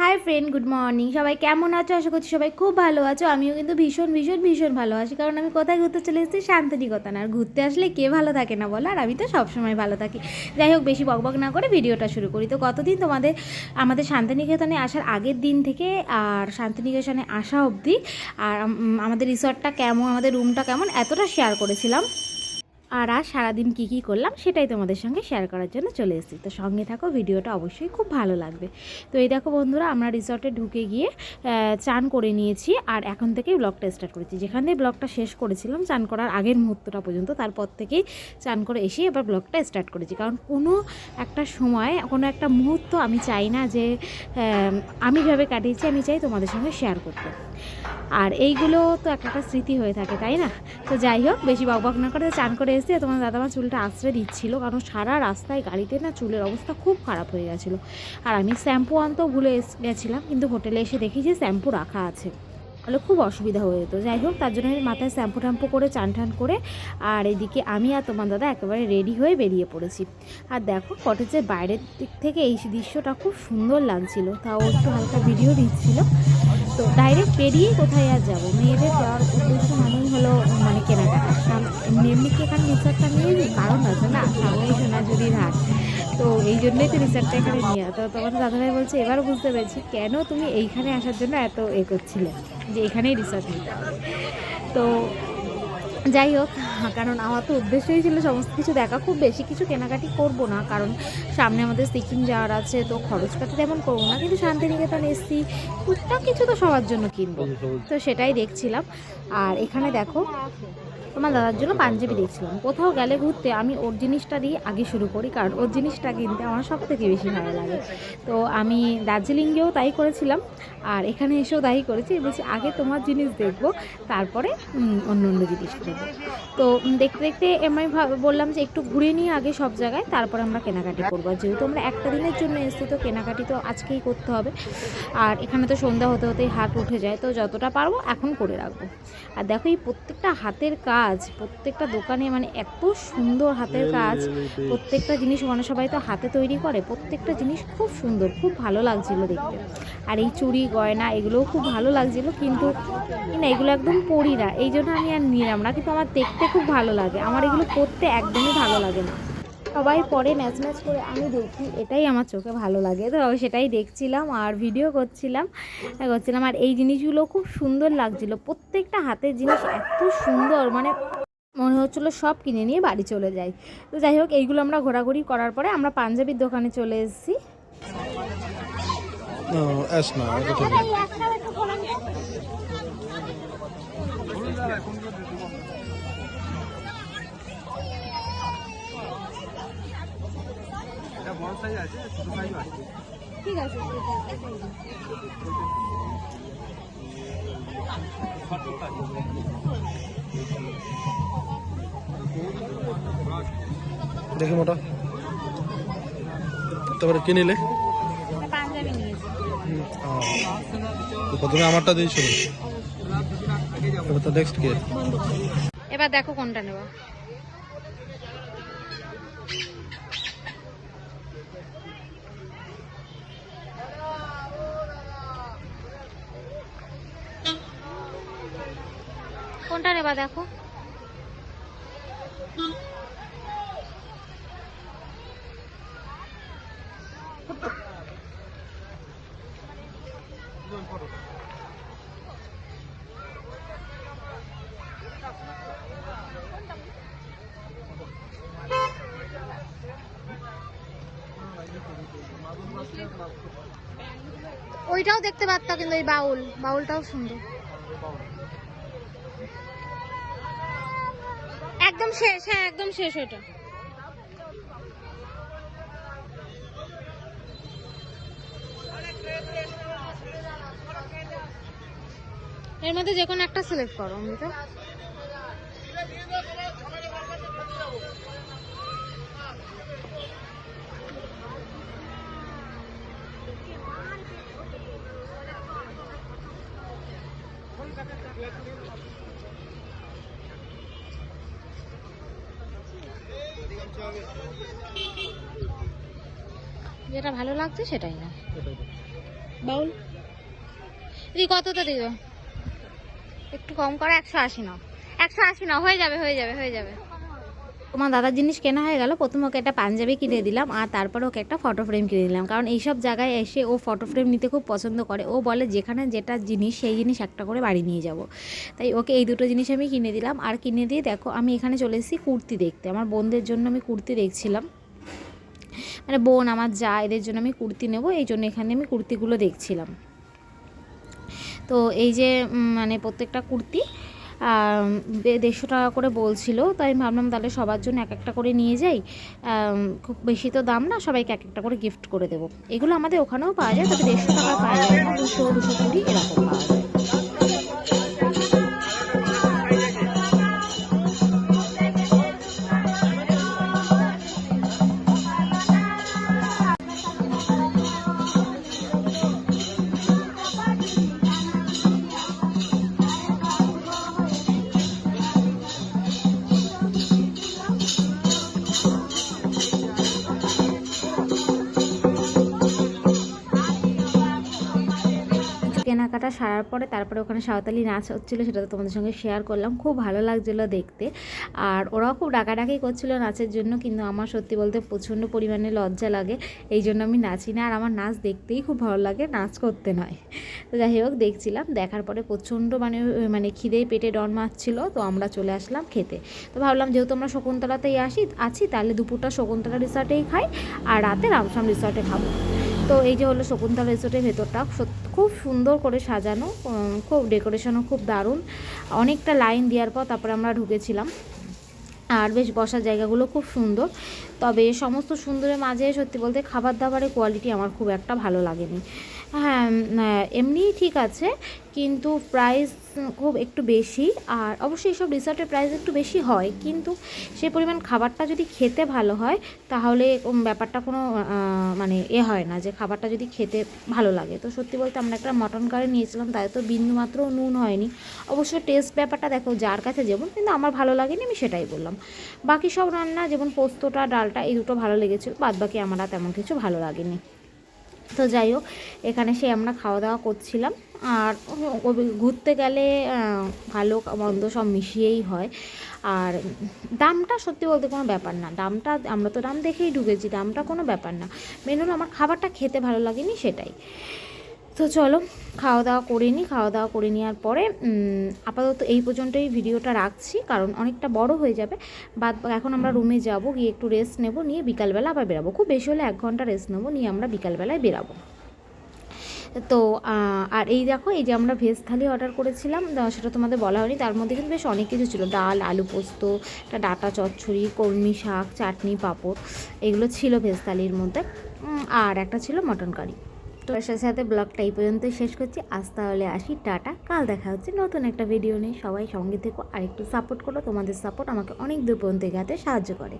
Hi friend good morning সবাই কেমন আছো? আশা করছি সবাই খুব ভালো আছো। আমিও কিন্তু ভীষণ ভীষণ ভীষণ ভালো আছি। কারণ আমি কোথায় ঘুরতে চলে এসেছি? শান্তিনিকেতন। আর ঘুরতে আসলে কে ভালো থাকে না বলো? আর আমি তো সবসময় ভালো থাকি। যাই হোক, বেশি বকবক না করে ভিডিওটা শুরু করি। তো কতদিন তোমাদের, আমাদের শান্তিনিকেতনে আসার আগের দিন থেকে আর শান্তিনিকেতনে আসা অবধি, আর আমাদের রিসর্টটা কেমন? আমাদের রুমটা কেমন? এতটা শেয়ার করেছিলাম। আর আজ সারাদিন কী কী করলাম সেটাই তোমাদের সঙ্গে শেয়ার করার জন্য চলে এসেছি। তো সঙ্গে থাকো, ভিডিওটা অবশ্যই খুব ভালো লাগবে। তো এই দেখো বন্ধুরা, আমরা রিসর্টে ঢুকে গিয়ে চান করে নিয়েছি আর এখন থেকেই ব্লগটা স্টার্ট করেছি। যেখান দিয়ে ব্লগটা শেষ করেছিলাম, চান করার আগের মুহূর্তটা পর্যন্ত, তারপর থেকেই চান করে এসে এবার ব্লগটা স্টার্ট করেছি। কারণ কোনো একটা সময়, কোনো একটা মুহূর্ত আমি চাই না যে আমি যেভাবে কাটিয়েছি, আমি চাই তোমাদের সঙ্গে শেয়ার করতে। আর এইগুলো তো একটা একটা স্মৃতি হয়ে থাকে, তাই না? তো যাই হোক, বেশি বকবক না করে চান করে এসে তোমার দাদা আমার চুলটা আশ্রয় দিচ্ছিল, কারণ সারা রাস্তায় গাড়িতে না চুলের অবস্থা খুব খারাপ হয়ে গেছিল। আর আমি শ্যাম্পু আনতেও ভুলে গেছিলাম, কিন্তু হোটেলে এসে দেখি যে শ্যাম্পু রাখা আছে। তাহলে খুব অসুবিধা হয়ে যেত। যাই হোক, তার জন্য মাথায় শ্যাম্পু ট্যাম্পু করে চান টান করে, আর এদিকে আমি আর তোমার দাদা একেবারে রেডি হয়ে বেরিয়ে পড়েছি। আর দেখো, কটেজের বাইরের দিক থেকে এই দৃশ্যটা খুব সুন্দর লাগছিল। তাও একটু হালকা ভিডিও দিচ্ছিল। তো ডাইরেক্ট বেরিয়ে কোথায় আর যাব? মেয়েদের যাওয়ার রিসার্টটা নিয়ে নিই? কারণ আছে না, সামনেই সোনাঝুরির হাট তো এই জন্যই তো রিসার্টটা এখানে নিয়ে তো তোমার দাদাভাই বলছে, এবার বুঝতে পেরেছি কেন তুমি এইখানে আসার জন্য এত এ করছিলে, যে এখানেই রিসার্ট নিতে তো যাই হোক কারণ আমার তো উদ্দেশ্যই ছিল সমস্ত কিছু দেখা। খুব বেশি কিছু কেনাকাটি করব না কারণ সামনে আমাদের সিকিম যাওয়ার আছে তো খরচপাতি তেমন করব না। কিন্তু শান্তিনিকেতন এসছি টুকটাক কিছু তো সবার জন্য কিনবো। তো সেটাই দেখছিলাম। আর এখানে দেখো তোমার দাদার জন্য পাঞ্জাবি দেখছিলাম। কোথাও গেলে ঘুরতে আমি ওর জিনিসটা দিয়ে আগে শুরু করি কারণ ওর জিনিসটা কিনতে আমার সব থেকে বেশি ভালো লাগে। তো আমি দার্জিলিংয়েও তাই করেছিলাম আর এখানে এসেও তাই করেছি। বলছি আগে তোমার জিনিস দেখব তারপরে অন্য অন্য জিনিস দেখব তো দেখতে দেখতে আমি ভাব- বললাম যে একটু ঘুরে নিয়ে আগে সব জায়গায় তারপরে আমরা কেনাকাটি করব। যেহেতু আমরা একটা দিনের জন্য এসেছি তো কেনাকাটি তো আজকেই করতে হবে। আর এখানে তো সন্ধ্যা হতে হতেই হাট উঠে যায় তো যতটা পারব এখন করে রাখব। আর দেখো এই প্রত্যেকটা হাতের কাজ প্রত্যেকটা দোকানে মানে এত সুন্দর হাতের কাজ। প্রত্যেকটা জিনিস মানে সবাই তো হাতে তৈরি করে প্রত্যেকটা জিনিস খুব সুন্দর খুব ভালো লাগছিল দেখতে। আর এই চুড়ি গয়না এগুলোও খুব ভালো লাগছিল কিন্তু না এগুলো একদম পরি না। এই জন্য আমি আর নিলাম না কিন্তু আমার দেখতে খুব ভালো লাগে। আমার এগুলো পরতে একদমই ভালো লাগে না। সবাই পরে ম্যাচ ম্যাচ করে আমি দেখি এটাই আমার চোখে ভালো লাগে। তো সেটাই দেখছিলাম আর ভিডিও করছিলাম। করছিলাম আর এই জিনিসগুলো খুব সুন্দর লাগছিল। প্রত্যেকটা হাতের জিনিস এত সুন্দর মানে মনে হচ্ছিল সব কিনে নিয়ে বাড়ি চলে যাই। তো যাই হোক এইগুলো আমরা ঘোরাঘুরি করার পরে আমরা পাঞ্জাবির দোকানে চলে এসেছি। দেখি মোটা। তারপরে কি নিলে? প্রথমে আমারটা দিয়েছিল এবার দেখো কোনটা নেবা। কোনটা নেবা দেখো? ওইটাও দেখতে পারতা কিন্তু এই বাউল। বাউলটাও সুন্দর। একদম শেষ হ্যাঁ একদম শেষ ওটা এর মধ্যে যে কোনো একটা সিলেক্ট করো অমৃতা। যেটা ভালো লাগছে সেটাই না। বাউল? দিদি কতটা দিব একটু কম করো একশো আশি নাও। একশো আশি নাও হয়ে যাবে হয়ে যাবে হয়ে যাবে। তোমার দাদার জিনিস কেনা হয়ে গেল, প্রথম ওকে একটা পাঞ্জাবি কিনে দিলাম আর তারপরে ওকে একটা ফটো ফ্রেম কিনে দিলাম। কারণ এইসব জায়গায় এসে ও ফটো ফ্রেম নিতে খুব পছন্দ করে। ও বলে যেখানে যেটা জিনিস সেই জিনিস একটা করে বাড়ি নিয়ে যাব। তাই ওকে এই দুটো জিনিস আমি কিনে দিলাম। আর কিনে দিয়ে দেখো, আমি এখানে চলে এসেছি কুর্তি দেখতে। আমার বোনদের জন্য আমি কুর্তি দেখছিলাম। মানে বোন, আমার যা, এদের জন্য আমি কুর্তি নেব। এই জন্য এখানে আমি কুর্তিগুলো দেখছিলাম। তো এই যে মানে প্রত্যেকটা কুর্তি দেড়শো টাকা করে বলছিল, তাই ভাবলাম তাহলে সবার জন্য এক একটা করে নিয়ে যাই। খুব বেশি তো দাম না, সবাইকে এক একটা করে গিফট করে দেবো। এগুলো আমাদের ওখানেও পাওয়া যায়, তবে দেড়শো টাকা পাওয়া যায় না, দুশো দুশো কুড়ি এরকম পাওয়া যায়। কেনাকাটা সারার পরে তারপরে ওখানে সাঁওতালি নাচ হচ্ছিল, সেটা তো তোমাদের সঙ্গে শেয়ার করলাম। খুব ভালো লাগছিল দেখতে। আর ওরাও খুব ডাকাডাকি করছিল নাচের জন্য, কিন্তু আমার সত্যি বলতে প্রচণ্ড পরিমাণে লজ্জা লাগে। এই জন্য আমি নাচি না, আর আমার নাচ দেখতেই খুব ভালো লাগে, নাচ করতে নয়। তো যাই হোক, দেখছিলাম। দেখার পরে প্রচণ্ড মানে মানে খিদেই পেটে ডন মারছিল, তো আমরা চলে আসলাম খেতে। তো ভাবলাম যেহেতু আমরা শকুন্তলাতেই আসি, আছি, তাহলে দুপুরটা শকুন্তলা রিসর্টেই খাই, আর রাতে রামসাম রিসর্টে খাব। তো এই যে হলো শকুন্তলা রিসোর্টের ভেতরটা খুব সুন্দর করে সাজানো খুব ডেকোরেশনও খুব দারুণ। অনেকটা লাইন দেওয়ার পর তারপরে আমরা ঢুকেছিলাম। আর বেশ বসার জায়গাগুলো খুব সুন্দর। তবে সমস্ত সুন্দরের মাঝে সত্যি বলতে খাবার দাবারের কোয়ালিটি আমার খুব একটা ভালো লাগেনি। হ্যাঁ এমনিই ঠিক আছে, কিন্তু প্রাইস খুব একটু বেশি, আর অবশ্যই এইসব রিসর্টের প্রাইস একটু বেশি হয়, কিন্তু সে পরিমাণ খাবারটা যদি খেতে ভালো হয়, তাহলে ব্যাপারটা কোনো মানে এ হয় না যে খাবারটা যদি খেতে ভালো লাগে। তো সত্যি বলতে আমরা একটা মটন কারি নিয়েছিলাম, তাই তো বিন্দুমাত্র নুন হয়নি। অবশ্য টেস্ট ব্যাপারটা দেখো, যার কাছে যেমন, কিন্তু আমার ভালো লাগেনি, আমি সেটাই বললাম। বাকি সব রান্না, যেমন পোস্তটা, ডালটা, এই দুটো ভালো লেগেছিল বাদ বাকি আমার তেমন কিছু ভালো লাগেনি। তো যাই হোক, এখানে সে আমরা খাওয়া দাওয়া করছিলাম। আর ঘুরতে গেলে ভালো মন্দ সব মিশিয়েই হয়। আর দামটা সত্যি বলতে কোনো ব্যাপার না। দামটা, আমরা তো দাম দেখেই ঢুকেছি, দামটা কোনো ব্যাপার না। মেন হলো আমার খাবারটা খেতে ভালো লাগেনি সেটাই। তো চলো খাওয়া দাওয়া করে নিই খাওয়া দাওয়া করে নেওয়ার পরে আপাতত এই পর্যন্তই ভিডিওটা রাখছি, কারণ অনেকটা বড় হয়ে যাবে। বাদ, এখন আমরা রুমে যাব, গিয়ে একটু রেস্ট নেব, নিয়ে বিকালবেলা আবার বেরাবো। খুব বেশি হলে এক ঘণ্টা রেস্ট নেব, নিয়ে আমরা বিকালবেলায় বেরাবো। তো আর এই দেখো, এই যে আমরা ভেজ থালি অর্ডার করেছিলাম সেটা তোমাদের বলা হয়নি, তার মধ্যে কিন্তু বেশ অনেক কিছু ছিল। ডাল, আলু পোস্ত ডাটা চচ্চড়ি, কলমি শাক, চাটনি, পাঁপড়, এগুলো ছিল ভেজ থালির মধ্যে। আর একটা ছিল মটন কারি তো সাথে সাথে ব্লগটা এই পর্যন্ত শেষ করছি। আজ তাহলে আসি, টাটা। কাল দেখা হচ্ছে নতুন একটা ভিডিও নিয়ে। সবাই সঙ্গে থেকো আর একটু সাপোর্ট করো। তোমাদের সাপোর্ট আমাকে অনেক দূর পর্যন্ত এগাতে সাহায্য করে।